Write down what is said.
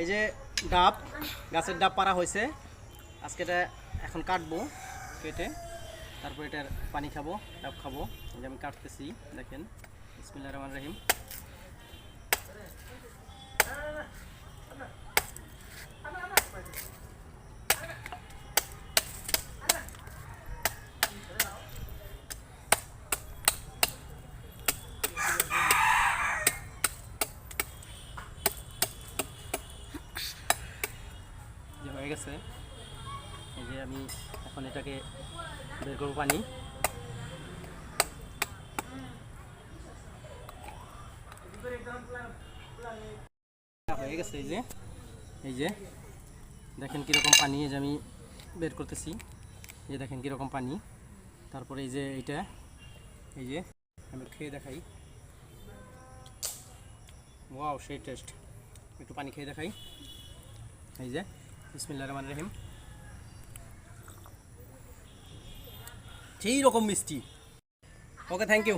এই যে ডাব, গাছের ডাব পাড়া হয়েছে। আজকে এটা এখন কাটবো, কেটে তারপর এটার পানি খাব, ডাব খাব। যে আমি কাটতেছি, দেখেন স্কুলের রহমান রহিম। হয়ে গেছে। এই যে আমি এখন এটাকে বের করব পানি। হয়ে গেছে এই যে এই যে। দেখেন কীরকম পানি এই যে আমি বের করতেছি। এই যে দেখেন কীরকম পানি। তারপরে এই যে এইটা, এই যে আমি খেয়ে দেখাই। ওয়াও, সেই টেস্ট। একটু পানি খেয়ে দেখাই। এই যে। বিসমিল্লাহ রহমান রহিম সেই রকম মিষ্টি ওকে থ্যাংক ইউ